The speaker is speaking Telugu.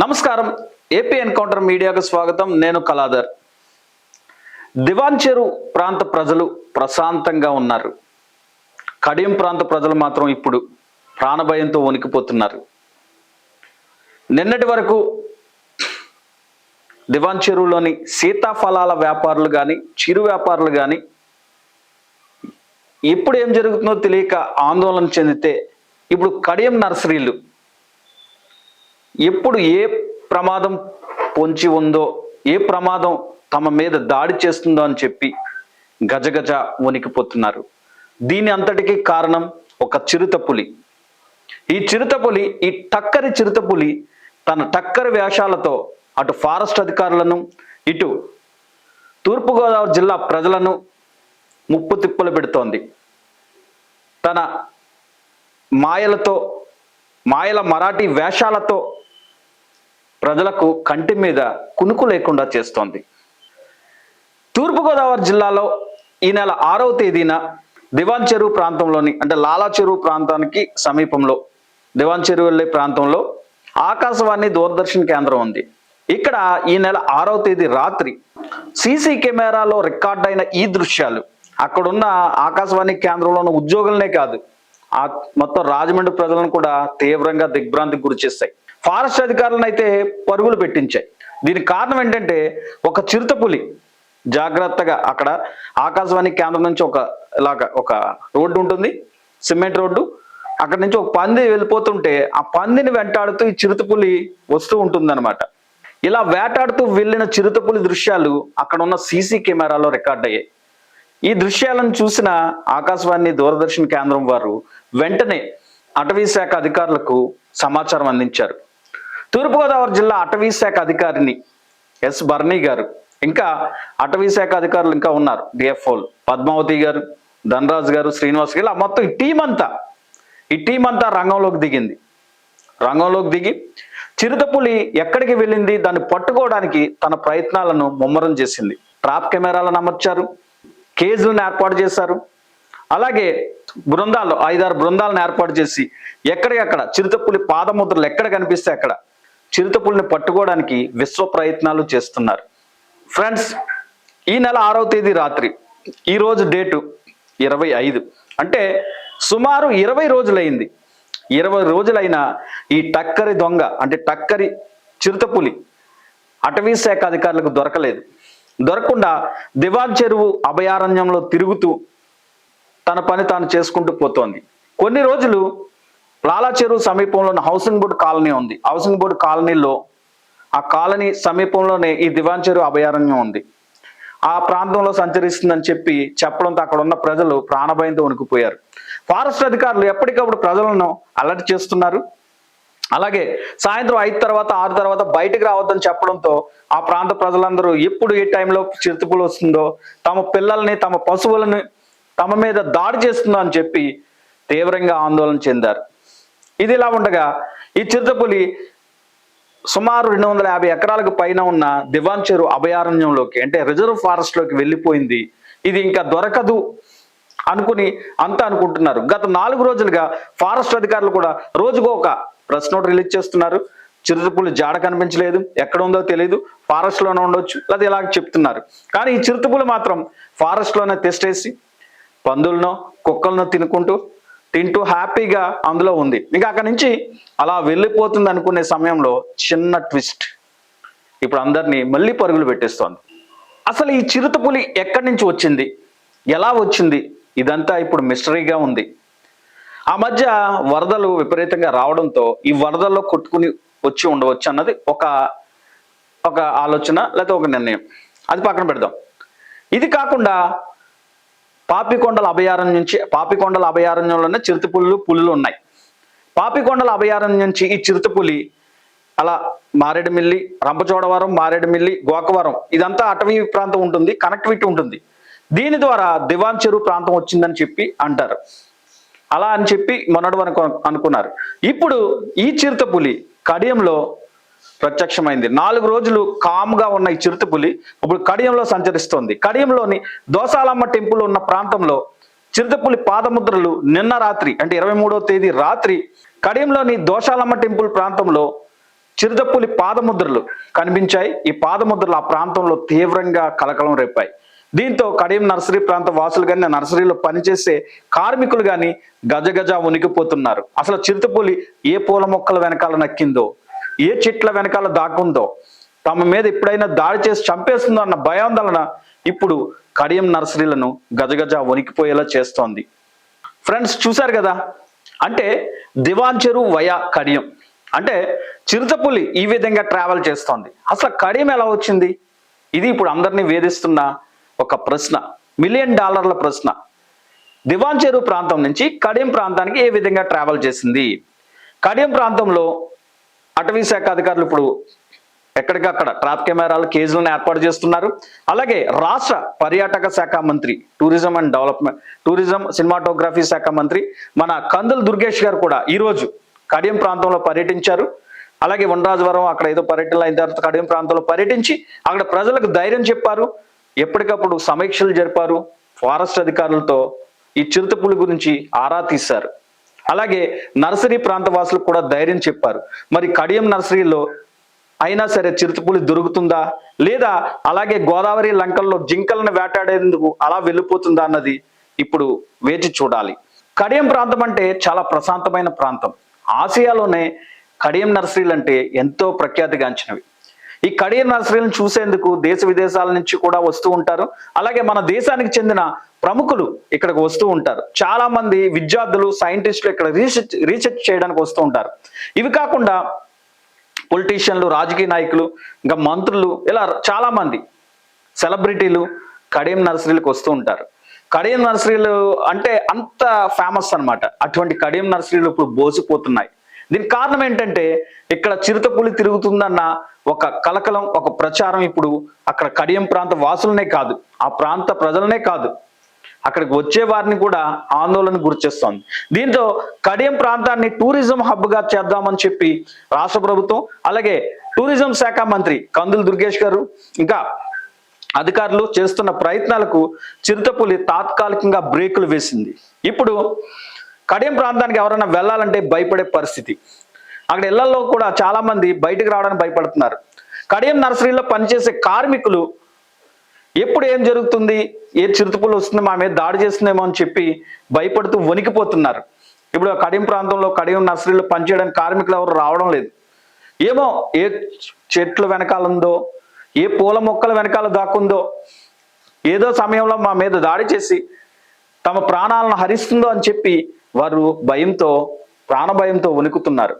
నమస్కారం. ఏపీ ఎన్కౌంటర్ మీడియాకు స్వాగతం. నేను కళాధర్. దివాన్ చెరు ప్రాంత ప్రజలు ప్రశాంతంగా ఉన్నారు. కడియం ప్రాంత ప్రజలు మాత్రం ఇప్పుడు ప్రాణభయంతో వణికిపోతున్నారు. నిన్నటి వరకు దివాన్ చెరువులోని సీతాఫలాల వ్యాపారులు కానీ చిరు వ్యాపారులు కానీ ఎప్పుడు ఏం జరుగుతుందో తెలియక ఆందోళన చెందితే ఇప్పుడు కడియం నర్సరీలు ఎప్పుడు ఏ ప్రమాదం పొంచి ఉందో ఏ ప్రమాదం తమ మీద దాడి చేస్తుందో అని చెప్పి గజగజ వణికిపోతున్నారు. దీని అంతటికీ కారణం ఒక చిరుతపులి ఈ చిరుతపులి ఈ టక్కరి చిరుతపులి తన టక్కరి వేషాలతో అటు ఫారెస్ట్ అధికారులను ఇటు తూర్పుగోదావరి జిల్లా ప్రజలను ముప్పు తిప్పలు పెడుతోంది. తన మాయలతో మాయల మరాఠీ వేషాలతో ప్రజలకు కంటి మీద కునుకు లేకుండా చేస్తోంది. తూర్పుగోదావరి జిల్లాలో ఈ నెల ఆరవ తేదీన దివాన్ చెరువు ప్రాంతంలోని అంటే లాలా చెరువు ప్రాంతానికి సమీపంలో దివాన్ చెరువు వెళ్ళే ప్రాంతంలో ఆకాశవాణి దూరదర్శన్ కేంద్రం ఉంది. ఇక్కడ ఈ నెల ఆరవ తేదీ రాత్రి సీసీ కెమెరాలో రికార్డ్ అయిన ఈ దృశ్యాలు. అక్కడున్న ఆకాశవాణి కేంద్రంలో ఉన్న ఉద్యోగులనే కాదు ఆ మొత్తం రాజమండ్రి ప్రజలను కూడా తీవ్రంగా దిగ్భ్రాంతికి గురి చేస్తాయి. ఫారెస్ట్ అధికారులను అయితే పరుగులు పెట్టించాయి. దీనికి కారణం ఏంటంటే ఒక చిరుతపులి జాగ్రత్తగా అక్కడ ఆకాశవాణి కేంద్రం నుంచి ఒక ఇలాగ ఒక రోడ్డు ఉంటుంది సిమెంట్ రోడ్డు. అక్కడ నుంచి ఒక పంది వెళ్ళిపోతుంటే ఆ పందిని వెంటాడుతూ ఈ చిరుతపులి వస్తూ ఉంటుందన్నమాట. ఇలా వేటాడుతూ వెళ్ళిన చిరుతపులి దృశ్యాలు అక్కడ ఉన్న సీసీ కెమెరాలో రికార్డ్ అయ్యాయి. ఈ దృశ్యాలను చూసిన ఆకాశవాణి దూరదర్శన్ కేంద్రం వారు వెంటనే అటవీ శాఖ అధికారులకు సమాచారం అందించారు. తూర్పుగోదావరి జిల్లా అటవీ శాఖ అధికారిని ఎస్ బర్నీ గారు. ఇంకా అటవీ శాఖ అధికారులు ఇంకా ఉన్నారు. డిఎఫ్ఓలు పద్మావతి గారు ధనరాజ్ గారు శ్రీనివాస్ గారు. ఇలా మొత్తం ఈ టీం అంతా ఈ టీం అంతా రంగంలోకి దిగింది. రంగంలోకి దిగి చిరుతపులి ఎక్కడికి వెళ్ళింది? దాన్ని పట్టుకోవడానికి తన ప్రయత్నాలను ముమ్మరం చేసింది. ట్రాప్ కెమెరాలను అమర్చారు. కేజులను ఏర్పాటు చేశారు. అలాగే బృందాలు ఐదారు బృందాలను ఏర్పాటు చేసి ఎక్కడికక్కడ చిరుతపులి పాదముద్రలు ఎక్కడ కనిపిస్తే అక్కడ చిరుతపులిని పట్టుకోవడానికి విశ్వ ప్రయత్నాలు చేస్తున్నారు. ఫ్రెండ్స్ ఈ నెల ఆరవ తేదీ రాత్రి ఈరోజు డేటు ఇరవై ఐదు. అంటే సుమారు ఇరవై రోజులైంది. ఇరవై రోజులైన ఈ టక్కరి దొంగ అంటే టక్కరి చిరుతపులి అటవీ శాఖ అధికారులకు దొరకలేదు. దొరకకుండా దివాన్ చెరువు అభయారణ్యంలో తిరుగుతూ తన పని తాను చేసుకుంటూ పోతోంది. కొన్ని రోజులు లాలా చెరువు సమీపంలో ఉన్న హౌసింగ్ బోర్డు కాలనీ ఉంది. హౌసింగ్ బోర్డు కాలనీలో ఆ కాలనీ సమీపంలోనే ఈ దివాన్ చెరువు అభయారణ్యం ఉంది. ఆ ప్రాంతంలో సంచరిస్తుందని చెప్పి చెప్పడంతో అక్కడ ఉన్న ప్రజలు ప్రాణభయంతో వణికిపోయారు. ఫారెస్ట్ అధికారులు ఎప్పటికప్పుడు ప్రజలను అలర్ట్ చేస్తున్నారు. అలాగే సాయంత్రం ఐదు తర్వాత ఆరు తర్వాత బయటకు రావద్దని చెప్పడంతో ఆ ప్రాంత ప్రజలందరూ ఎప్పుడు ఏ టైంలో చిరుతపులు వస్తుందో తమ పిల్లల్ని తమ పశువులని తమ మీద దాడి చేస్తుందో అని చెప్పి తీవ్రంగా ఆందోళన చెందారు. ఇది ఇలా ఉండగా ఈ చిరుతపులి సుమారు రెండు వందల యాభై ఎకరాలకు పైన ఉన్న దివాన్ చెరు అభయారణ్యంలోకి అంటే రిజర్వ్ ఫారెస్ట్లోకి వెళ్ళిపోయింది. ఇది ఇంకా దొరకదు అనుకుని అంతా అనుకుంటున్నారు. గత నాలుగు రోజులుగా ఫారెస్ట్ అధికారులు కూడా రోజుకు ఒక ప్రెస్ నోట్ రిలీజ్ చేస్తున్నారు. చిరుతపులి జాడ కనిపించలేదు ఎక్కడ ఉందో తెలియదు ఫారెస్ట్లోనే ఉండొచ్చు లేదా ఇలాగ చెప్తున్నారు. కానీ ఈ చిరుతపులు మాత్రం ఫారెస్ట్లోనే తెస్టేసి పందులను కుక్కలను తినుకుంటూ తింటూ హ్యాపీగా అందులో ఉంది. ఇంకా అక్కడి నుంచి అలా వెళ్ళిపోతుంది అనుకునే సమయంలో చిన్న ట్విస్ట్. ఇప్పుడు అందరినీ మళ్ళీ పరుగులు పెట్టేస్తోంది. అసలు ఈ చిరుతపులి ఎక్కడి నుంచి వచ్చింది? ఎలా వచ్చింది? ఇదంతా ఇప్పుడు మిస్టరీగా ఉంది. ఆ మధ్య వరదలు విపరీతంగా రావడంతో ఈ వరదల్లో కొట్టుకుని వచ్చి ఉండవచ్చు అన్నది ఒక ఒక ఆలోచన లేకపోతే ఒక నిర్ణయం. అది పక్కన పెడదాం. ఇది కాకుండా పాపికొండల అభయారణ్యం నుంచి పాపికొండల అభయారణ్యంలోనే చిరుతపులులు పులులు ఉన్నాయి. పాపికొండల అభయారణ్యం నుంచి ఈ చిరుతపులి అలా మారేడుమిల్లి రంపచోడవరం మారేడుమిల్లి గోకవరం ఇదంతా అటవీ ప్రాంతం ఉంటుంది కనెక్టివిటీ ఉంటుంది. దీని ద్వారా దివాన్ చెరువు ప్రాంతం వచ్చిందని చెప్పి అంటారు. అలా అని చెప్పి మొన్నటి అనుకున్నారు. ఇప్పుడు ఈ చిరుతపులి కడియంలో ప్రత్యక్షమైంది. నాలుగు రోజులు కామ్గా ఉన్న ఈ చిరుతపులి ఇప్పుడు కడియంలో సంచరిస్తోంది. కడియంలోని దోసాలమ్మ టెంపుల్ ఉన్న ప్రాంతంలో చిరుతపులి పాదముద్రలు నిన్న రాత్రి అంటే ఇరవై తేదీ రాత్రి కడియంలోని దోషాలమ్మ టెంపుల్ ప్రాంతంలో చిరుతపులి పాదముద్రలు కనిపించాయి. ఈ పాదముద్రలు ఆ ప్రాంతంలో తీవ్రంగా కలకలం రేపాయి. దీంతో కడియం నర్సరీ ప్రాంత వాసులు కానీ నర్సరీలో పనిచేసే కార్మికులు కానీ గజగజ ఉనికిపోతున్నారు. అసలు చిరుతపులి ఏ పూల మొక్కల వెనకాల నక్కిందో ఏ చెట్ల వెనకాల దాక్కుందో తమ మీద ఎప్పుడైనా దాడి చేసి చంపేస్తుందో అన్న భయాందోళన ఇప్పుడు కడియం నర్సరీలను గజగజ వణికిపోయేలా చేస్తోంది. ఫ్రెండ్స్ చూశారు కదా? అంటే దివాన్ చెరువు వయా కడియం. అంటే చిరుతపులి ఈ విధంగా ట్రావెల్ చేస్తోంది. అసలు కడియం ఎలా వచ్చింది? ఇది ఇప్పుడు అందరినీ వేధిస్తున్న ఒక ప్రశ్న. మిలియన్ డాలర్ల ప్రశ్న. దివాన్ చెరువు ప్రాంతం నుంచి కడియం ప్రాంతానికి ఏ విధంగా ట్రావెల్ చేసింది? కడియం ప్రాంతంలో అటవీ శాఖ అధికారులు ఇప్పుడు ఎక్కడికక్కడ ట్రాప్ కెమెరాలు కేజీలను ఏర్పాటు చేస్తున్నారు. అలాగే రాష్ట్ర పర్యాటక శాఖ మంత్రి tourism and development tourism cinematography శాఖ మంత్రి మన కందుల దుర్గేష్ గారు కూడా ఈరోజు కడియం ప్రాంతంలో పర్యటించారు. అలాగే వనరాజవరం అక్కడ ఏదో పర్యటనలు అయిన తర్వాత కడియం ప్రాంతంలో పర్యటించి అక్కడ ప్రజలకు ధైర్యం చెప్పారు. ఎప్పటికప్పుడు సమీక్షలు జరిపారు. ఫారెస్ట్ అధికారులతో ఈ చిరుతపులి గురించి ఆరా తీశారు. అలాగే నర్సరీ ప్రాంత వాసులకు కూడా ధైర్యం చెప్పారు. మరి కడియం నర్సరీలో అయినా సరే చిరుతపులి దొరుకుతుందా? లేదా అలాగే గోదావరి లంకల్లో జింకలను వేటాడేందుకు అలా వెళ్ళిపోతుందా అన్నది ఇప్పుడు వేచి చూడాలి. కడియం ప్రాంతం అంటే చాలా ప్రశాంతమైన ప్రాంతం. ఆసియాలోనే కడియం నర్సరీలు అంటే ఎంతో ప్రఖ్యాతిగాంచినవి. ఈ కడియం నర్సరీలను చూసేందుకు దేశ విదేశాల నుంచి కూడా వస్తూ ఉంటారు. అలాగే మన దేశానికి చెందిన ప్రముఖులు ఇక్కడికి వస్తూ ఉంటారు. చాలా మంది విద్యార్థులు సైంటిస్టులు ఇక్కడ రీసెర్చ్ రీసెర్చ్ చేయడానికి వస్తూ ఉంటారు. ఇవి కాకుండా పొలిటీషియన్లు రాజకీయ నాయకులు ఇంకా మంత్రులు ఇలా చాలా మంది సెలబ్రిటీలు కడియం నర్సరీలకు వస్తూ ఉంటారు. కడియం నర్సరీలు అంటే అంత ఫేమస్ అన్నమాట. అటువంటి కడియం నర్సరీలు ఇప్పుడు బోసిపోతున్నాయి. దీనికి కారణం ఏంటంటే ఇక్కడ చిరుతపులి తిరుగుతుందన్న ఒక కలకలం ఒక ప్రచారం ఇప్పుడు అక్కడ కడియం ప్రాంత వాసులనే కాదు ఆ ప్రాంత ప్రజలనే కాదు. అక్కడికి వచ్చే వారిని కూడా ఆందోళన గురిచేస్తోంది దీంతో కడియం ప్రాంతాన్ని టూరిజం హబ్గా చేద్దామని చెప్పి రాష్ట్ర ప్రభుత్వం అలాగే టూరిజం శాఖ మంత్రి కందుల దుర్గేష్ గారు ఇంకా అధికారులు చేస్తున్న ప్రయత్నాలకు చిరుతపులి తాత్కాలికంగా బ్రేకులు వేసింది. ఇప్పుడు కడియం ప్రాంతానికి ఎవరైనా వెళ్ళాలంటే భయపడే పరిస్థితి. అక్కడ ఇళ్ళలో కూడా చాలా మంది బయటకు రావడానికి భయపడుతున్నారు. కడియం నర్సరీలో పనిచేసే కార్మికులు ఎప్పుడు ఏం జరుగుతుంది? ఏ చిరుతపులు వస్తుంది? మా మీద దాడి చేస్తుందేమో అని చెప్పి భయపడుతూ వణికిపోతున్నారు. ఇప్పుడు కడియం ప్రాంతంలో కడియం నర్సరీలో పనిచేయడానికి కార్మికులు ఎవరు రావడం లేదు. ఏమో ఏ చెట్లు వెనకాల ఉందో ఏ పూల మొక్కల వెనకాల దాక్కుందో ఏదో సమయంలో మా మీద దాడి చేసి తమ ప్రాణాలను హరిస్తుందో అని చెప్పి వారు భయంతో ప్రాణ భయంతో వణుకుతున్నారు.